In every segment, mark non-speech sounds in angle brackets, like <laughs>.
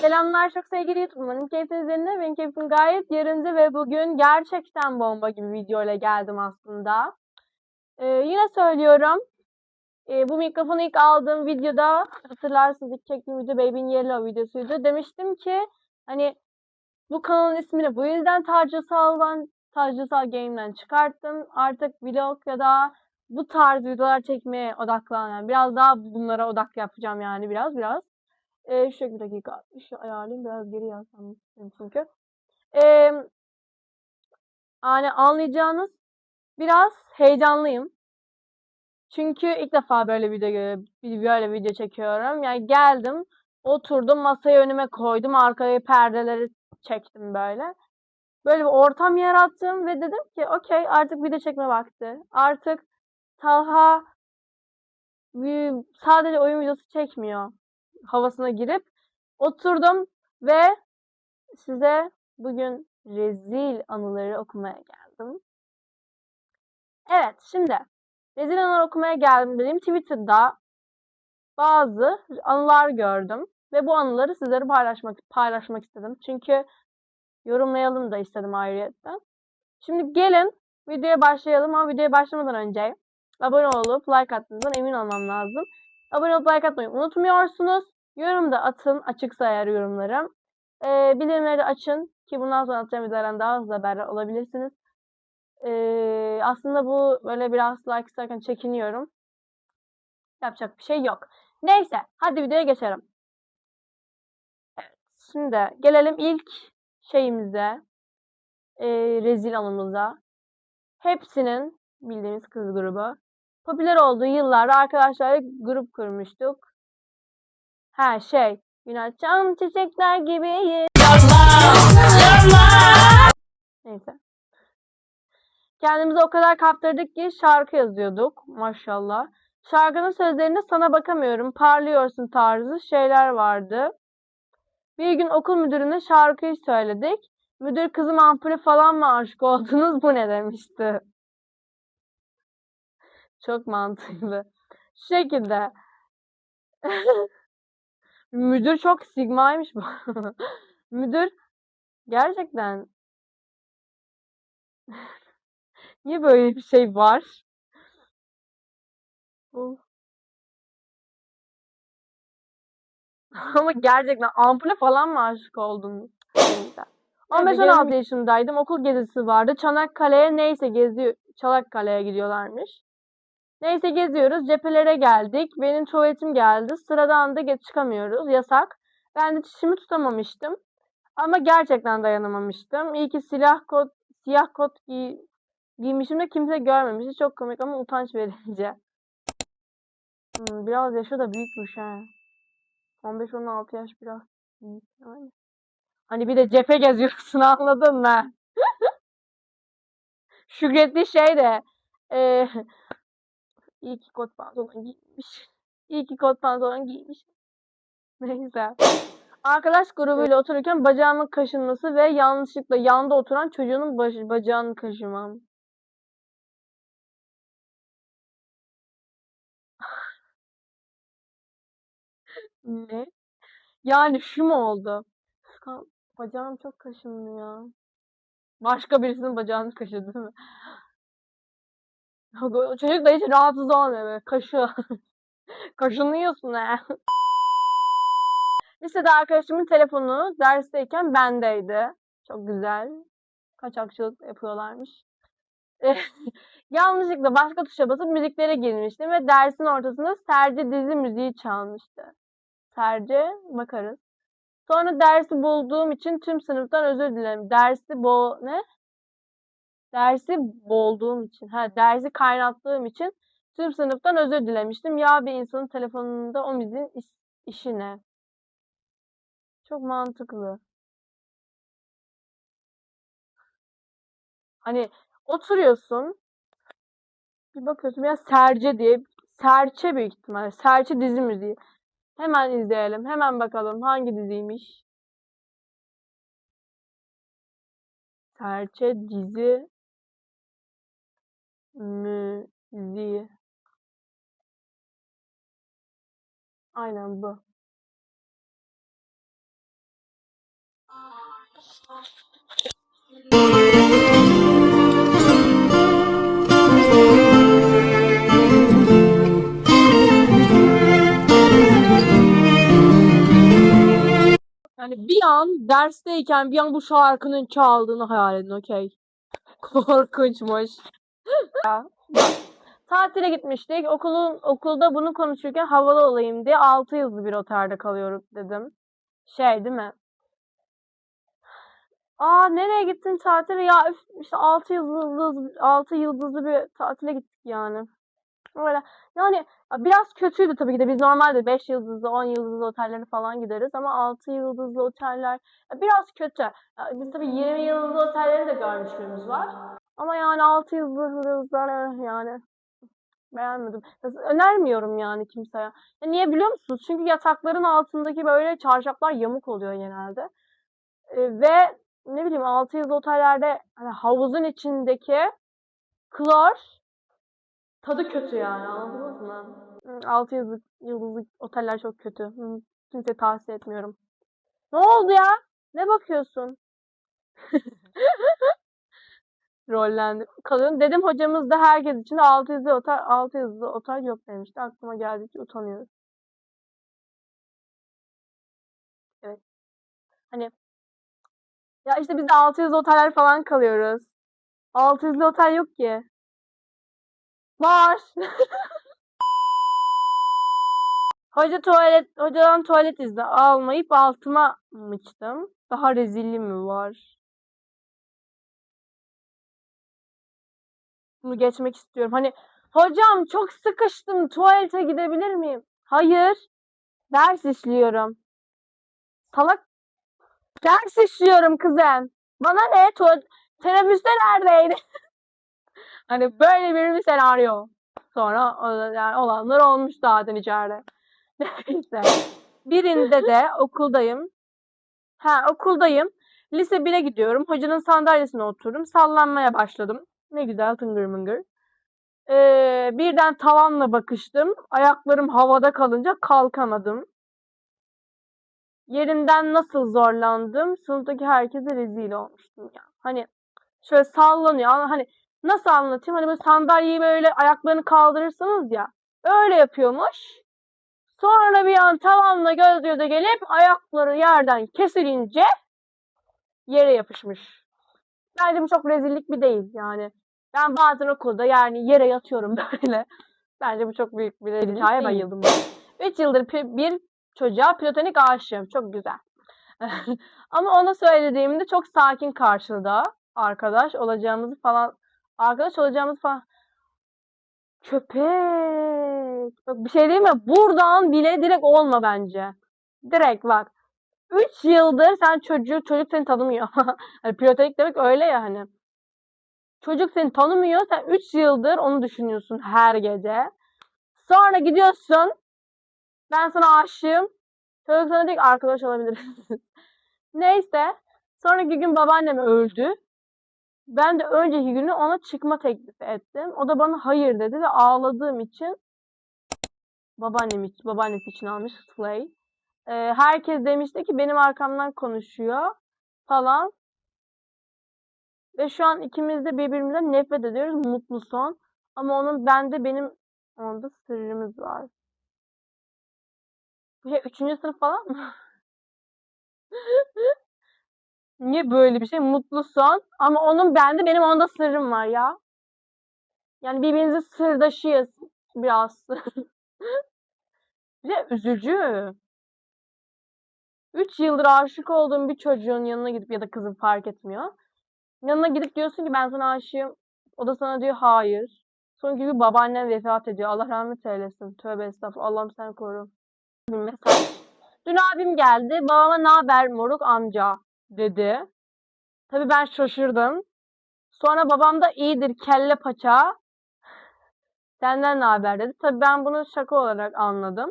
Selamlar çok sevgili YouTube. Umarım keyfiniz yerinde. Benim keyfim gayet yerinde ve bugün gerçekten bomba gibi video ile geldim aslında. Ee, yine söylüyorum. Ee, bu mikrofonu ilk aldığım videoda hatırlarsınız ilk çektiğim video Baby'in Yellow videosuydu. Demiştim ki hani bu kanalın ismini bu yüzden Tacrısal Tacrısal Game'den çıkarttım. Artık vlog ya da bu tarz videolar çekmeye odaklanan biraz daha bunlara odak yapacağım yani biraz biraz. Ee, şu bir dakika. Şu ayarlayayım biraz geri yazsam çünkü. Ee, yani anlayacağınız biraz heyecanlıyım. Çünkü ilk defa böyle video böyle video çekiyorum. Yani geldim, oturdum, masayı önüme koydum, arkaya perdeleri çektim böyle. Böyle bir ortam yarattım ve dedim ki okey artık video çekme vakti. Artık Talha sadece oyun videosu çekmiyor havasına girip oturdum ve size bugün rezil anıları okumaya geldim. Evet, şimdi rezil anılar okumaya geldim dediğim Twitter'da bazı anılar gördüm ve bu anıları sizlere paylaşmak paylaşmak istedim. Çünkü yorumlayalım da istedim ayrıyetten. Şimdi gelin videoya başlayalım ama videoya başlamadan önce abone olup like attığınızdan emin olmam lazım. Abone olup like atmayı unutmuyorsunuz. Yorum da atın açıksa eğer yorumlarım. Ee, bildirimleri açın ki bundan sonra atacağım videolardan daha hızlı haberdar olabilirsiniz. Ee, aslında bu böyle biraz like isterken çekiniyorum. Yapacak bir şey yok. Neyse hadi videoya geçelim. Evet, şimdi gelelim ilk şeyimize. E, rezil anımıza. Hepsinin bildiğimiz kız grubu. Popüler olduğu yıllarda arkadaşlarla grup kurmuştuk. Ha şey. Gün çiçekler gibi. Neyse. Kendimizi o kadar kaptırdık ki şarkı yazıyorduk. Maşallah. Şarkının sözlerinde sana bakamıyorum, parlıyorsun tarzı şeyler vardı. Bir gün okul müdürüne şarkıyı söyledik. Müdür kızım ampule falan mı aşık oldunuz bu ne demişti. Çok mantıklı. Şu şekilde. <laughs> Müdür çok sigmaymış bu. <laughs> Müdür gerçekten <laughs> niye böyle bir şey var? Ama gerçekten ampule falan mı aşık oldun? 15-16 yaşındaydım. Okul gezisi vardı. Çanakkale'ye neyse geziyor. Çanakkale'ye gidiyorlarmış. Neyse geziyoruz. Cephelere geldik. Benim tuvaletim geldi. Sıradan da geç çıkamıyoruz. Yasak. Ben de çişimi tutamamıştım. Ama gerçekten dayanamamıştım. İyi ki silah kot, siyah kot giy, giymişim de kimse görmemişti. Çok komik ama utanç verici. Hmm, biraz yaşı da büyükmüş ha. 15-16 yaş biraz. Hani bir de cephe geziyorsun <laughs> anladın mı? <laughs> Şükretli şey de e, İyi ki kot pantolon giymiş. İyi ki kot pantolon giymiş. <laughs> Neyse. Arkadaş grubuyla otururken bacağımın kaşınması ve yanlışlıkla yanda oturan çocuğun baş, bacağını kaşımam. <laughs> ne? Yani şu mu oldu? Bacağım çok kaşındı ya. Başka birisinin bacağını kaşıdı değil mi? Çocuk da hiç rahatsız olmuyor böyle. Kaşı. <laughs> Kaşınıyorsun ha. <laughs> Lisede arkadaşımın telefonu dersteyken bendeydi. Çok güzel. Kaçakçılık yapıyorlarmış. <laughs> Yanlışlıkla başka tuşa basıp müziklere girmiştim ve dersin ortasında Serce dizi müziği çalmıştı. Serce bakarız. Sonra dersi bulduğum için tüm sınıftan özür dilerim. Dersi bo ne? Dersi bolduğum için, ha dersi kaynattığım için tüm sınıftan özür dilemiştim. Ya bir insanın telefonunda o müziğin iş, işi ne? Çok mantıklı. Hani oturuyorsun bir bakıyorsun ya Serçe diye Serçe büyük ihtimalle. Serçe dizi müziği. Hemen izleyelim. Hemen bakalım hangi diziymiş. Serçe dizi Müziği. Aynen bu. Yani bir an dersteyken bir an bu şarkının çaldığını hayal edin okey. <laughs> Korkunçmuş. Tatile gitmiştik. Okulun okulda bunu konuşurken havalı olayım diye 6 yıldızlı bir otelde kalıyoruz dedim. Şey değil mi? Aa nereye gittin tatile? Ya üf, işte 6 yıldızlı 6 yıldızlı bir tatile gittik yani. Öyle. Yani ya biraz kötüydü tabii ki de. Biz normalde 5 yıldızlı, 10 yıldızlı otellere falan gideriz ama 6 yıldızlı oteller biraz kötü. Biz tabii 20 yıldızlı otelleri de görmüşlüğümüz var. Ama yani 6 yıldızlar yani beğenmedim. Önermiyorum yani kimseye. Ya niye biliyor musunuz? Çünkü yatakların altındaki böyle çarşaflar yamuk oluyor genelde. E, ve ne bileyim 6 yıldızlı otellerde hani havuzun içindeki klor tadı kötü yani anladınız mı? 6 yıldızlı, yıldızlı oteller çok kötü. Hı, Kimseye tavsiye etmiyorum. Ne oldu ya? Ne bakıyorsun? <laughs> Rollendim. Kalıyorum. Dedim hocamız da herkes için 6 yıldızlı otel, 6 yıldızlı otel yok demişti. Aklıma geldikçe utanıyorum. Evet. Hani ya işte biz de 6 yıldızlı oteller falan kalıyoruz. 6 yıldızlı otel yok ki. Var. <laughs> Hoca tuvalet, hocadan tuvalet izni almayıp altıma mıçtım. Daha rezilli mi var? Bunu geçmek istiyorum. Hani hocam çok sıkıştım tuvalete gidebilir miyim? Hayır. Ders işliyorum. Salak ders işliyorum kızım. Bana ne? Tuvalet, teneffüste neredeydi? <laughs> hani böyle bir, bir senaryo. Sonra yani olanlar olmuş zaten içeride. <laughs> Neyse. Birinde de okuldayım. Ha okuldayım. Lise 1'e gidiyorum. Hocanın sandalyesine oturdum. Sallanmaya başladım. Ne güzel tıngır mıngır. Ee, birden tavanla bakıştım. Ayaklarım havada kalınca kalkamadım. Yerimden nasıl zorlandım. Sınıftaki herkese rezil olmuştum ya. Hani şöyle sallanıyor. Hani nasıl anlatayım? Hani böyle sandalyeyi böyle ayaklarını kaldırırsınız ya. Öyle yapıyormuş. Sonra bir an tavanla göz göze gelip ayakları yerden kesilince yere yapışmış. Bence bu çok rezillik bir değil yani. Ben bazen okulda yani yere yatıyorum <laughs> böyle. Bence bu çok büyük bir değil. bayıldım. 3 yıldır bir çocuğa platonik aşığım. Çok güzel. <laughs> Ama ona söylediğimde çok sakin karşıladı. Arkadaş olacağımızı falan arkadaş olacağımızı falan köpek. Bak bir şey değil mi? Buradan bile direkt olma bence. Direkt bak. 3 yıldır sen çocuğu çocuk seni tanımıyor. <laughs> hani platonik demek öyle ya hani. Çocuk seni tanımıyor. Sen 3 yıldır onu düşünüyorsun her gece. Sonra gidiyorsun. Ben sana aşığım. Çocuk sana diyor arkadaş olabiliriz. <laughs> Neyse. Sonraki gün babaannem öldü. Ben de önceki günü ona çıkma teklifi ettim. O da bana hayır dedi ve ağladığım için babaannem için, babaannesi için almış Slay. Ee, herkes demişti ki benim arkamdan konuşuyor falan. Ve şu an ikimiz de birbirimizden nefret ediyoruz. Mutlu son. Ama onun bende benim onda sırrımız var. Bu şey üçüncü sınıf falan mı? <laughs> Niye böyle bir şey? Mutlu son. Ama onun bende benim onda sırrım var ya. Yani birbirimizi sırdaşıyız biraz. <laughs> bir de üzücü. 3 yıldır aşık olduğum bir çocuğun yanına gidip ya da kızın fark etmiyor. Yanına gidip diyorsun ki ben sana aşığım. O da sana diyor hayır. Sonraki gün babaannen vefat ediyor. Allah rahmet eylesin. Tövbe estağfurullah. Allah'ım sen koru. Mesaj. Dün abim geldi. Babama ne haber moruk amca dedi. Tabii ben şaşırdım. Sonra babam da iyidir kelle paça. Senden ne haber dedi. Tabii ben bunu şaka olarak anladım.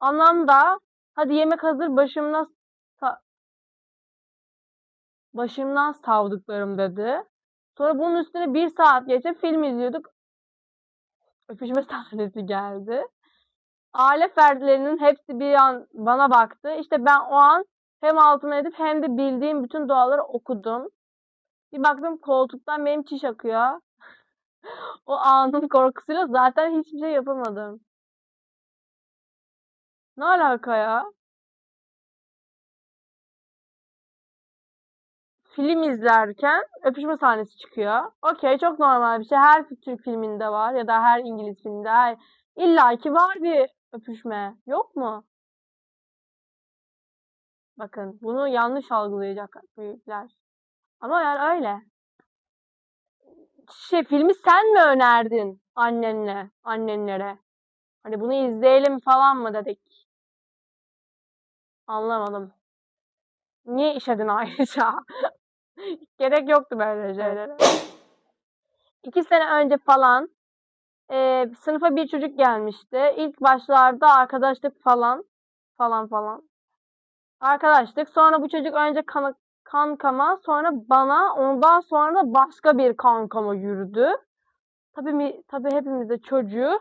Anlam da hadi yemek hazır başımdan sa- başımdan savdıklarım dedi. Sonra bunun üstüne bir saat geçip film izliyorduk. Öpüşme <laughs> sahnesi geldi. Aile fertlerinin hepsi bir an bana baktı. İşte ben o an Hem altına edip hem de bildiğim bütün duaları okudum. Bir baktım koltuktan benim çiş akıyor. <laughs> o anın korkusuyla zaten hiçbir şey yapamadım. Ne alaka ya? Film izlerken öpüşme sahnesi çıkıyor. Okey çok normal bir şey. Her Türk filminde var ya da her İngiliz filminde. Her... İlla ki var bir öpüşme. Yok mu? Bakın bunu yanlış algılayacak büyükler. Ama yani öyle. Şey filmi sen mi önerdin annenle, annenlere? Hani bunu izleyelim falan mı dedik? Anlamadım. Niye işledin <laughs> ayrıca? <laughs> Gerek yoktu böyle şeylere. İki sene önce falan e, sınıfa bir çocuk gelmişti. İlk başlarda arkadaşlık falan falan falan. Arkadaşlık. Sonra bu çocuk önce kan kankama sonra bana ondan sonra başka bir kankama yürüdü. Tabii mi, tabii hepimiz de çocuğu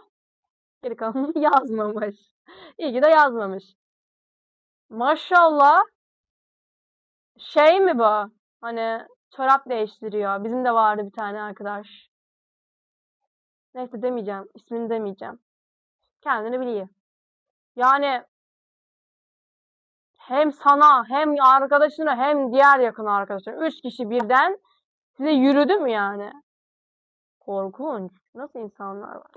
geri kalanını <laughs> yazmamış. İyi ki de yazmamış. Maşallah şey mi bu? Hani çorap değiştiriyor. Bizim de vardı bir tane arkadaş. Neyse demeyeceğim. ismini demeyeceğim. Kendini biliyor. Yani hem sana hem arkadaşına hem diğer yakın arkadaşına. Üç kişi birden size yürüdü mü yani? Korkunç. Nasıl insanlar var?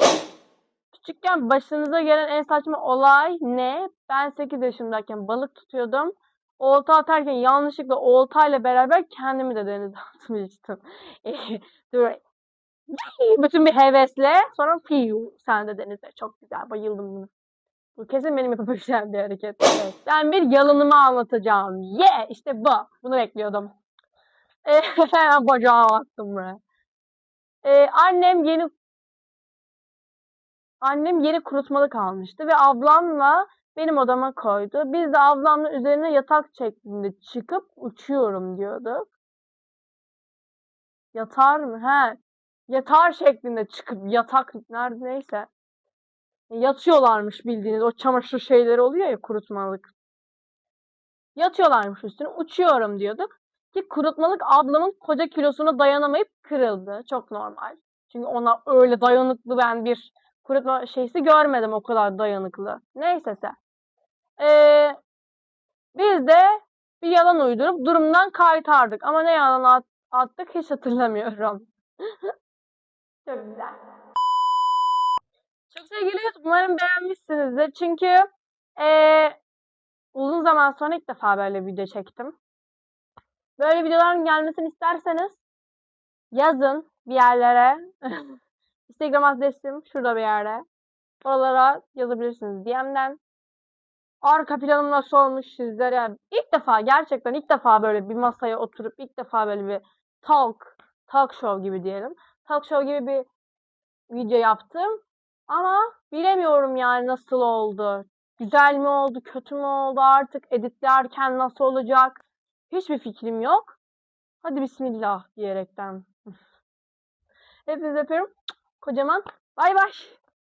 Küçükken başınıza gelen en saçma olay ne? Ben 8 yaşındayken balık tutuyordum. Olta atarken yanlışlıkla oltayla beraber kendimi de denize <laughs> atmıştım. Bütün bir hevesle sonra fiyu sen de denize. Çok güzel bayıldım bunu. Bu kesin benim yapabileceğim bir hareket. Evet. Ben bir yalanımı anlatacağım. Ye yeah! işte bu. Bunu bekliyordum. <laughs> Bacağımı attım buraya. Ee, annem yeni annem yeni kurutmalık almıştı ve ablamla benim odama koydu. Biz de ablamla üzerine yatak şeklinde çıkıp uçuyorum diyorduk. Yatar mı? He. Yatar şeklinde çıkıp yatak nerede neyse. Yatıyorlarmış bildiğiniz o çamaşır şeyleri oluyor ya kurutmalık. Yatıyorlarmış üstüne uçuyorum diyorduk. Ki kurutmalık ablamın koca kilosuna dayanamayıp kırıldı. Çok normal. Çünkü ona öyle dayanıklı ben bir kurutma şeysi görmedim o kadar dayanıklı. Neyse sen. Ee, biz de bir yalan uydurup durumdan kaytardık. Ama ne yalan at attık hiç hatırlamıyorum. <laughs> Çok güzel. Çok sevgili YouTube umarım beğenmişsinizdir. Çünkü ee, uzun zaman sonra ilk defa böyle video çektim. Böyle videoların gelmesini isterseniz yazın bir yerlere. <laughs> Instagram adresim şurada bir yerde. Oralara yazabilirsiniz DM'den. Arka planım nasıl olmuş sizler yani ilk defa gerçekten ilk defa böyle bir masaya oturup ilk defa böyle bir talk talk show gibi diyelim. Talk show gibi bir video yaptım. Ama bilemiyorum yani nasıl oldu. Güzel mi oldu, kötü mü oldu artık editlerken nasıl olacak? Hiçbir fikrim yok. Hadi bismillah diyerekten. <laughs> Hepinizi öpüyorum. Kocaman. Bay bay.